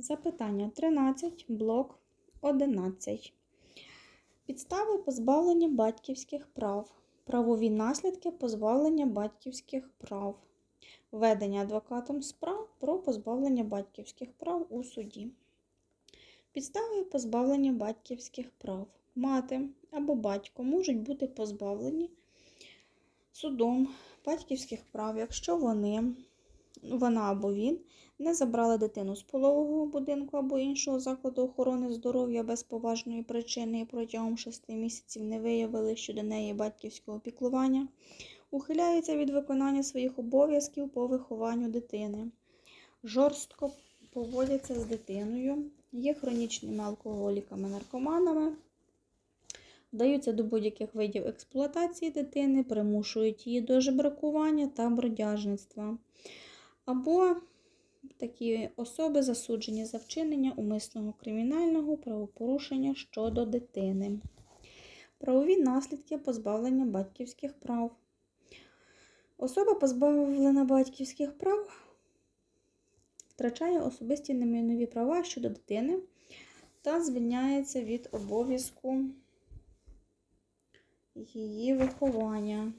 Запитання 13, блок 11. Підстави позбавлення батьківських прав. Правові наслідки позбавлення батьківських прав. Ведення адвокатом справ про позбавлення батьківських прав у суді. Підстави позбавлення батьківських прав. Мати або батько можуть бути позбавлені судом батьківських прав, якщо вони, вона або він не забрали дитину з пологового будинку або іншого закладу охорони здоров'я без поважної причини і протягом 6 місяців не виявили щодо неї батьківського піклування, ухиляються від виконання своїх обов'язків по вихованню дитини, жорстко поводяться з дитиною, є хронічними алкоголіками, наркоманами. Вдаються до будь-яких видів експлуатації дитини, примушують її до жебракування та бродяжництва. Або такі особи засуджені за вчинення умисного кримінального правопорушення щодо дитини. Правові наслідки позбавлення батьківських прав. Особа, позбавлена батьківських прав, втрачає особисті немайнові права щодо дитини та звільняється від обов'язку її виховання.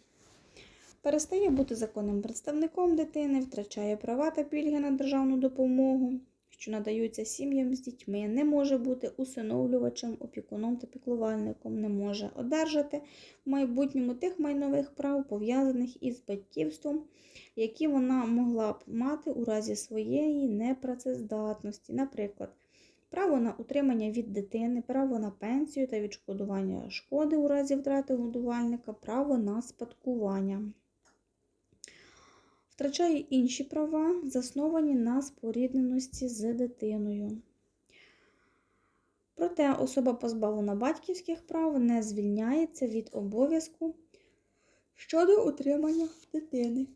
Перестає бути законним представником дитини, втрачає права та пільги на державну допомогу, що надаються сім'ям з дітьми, не може бути усиновлювачем, опікуном та піклувальником, не може одержати в майбутньому тих майнових прав, пов'язаних із батьківством, які вона могла б мати у разі своєї непрацездатності. Наприклад, право на утримання від дитини, право на пенсію та відшкодування шкоди у разі втрати годувальника, право на спадкування. Втрачає інші права, засновані на спорідненості з дитиною. Проте особа, позбавлена батьківських прав, не звільняється від обов'язку щодо утримання дитини.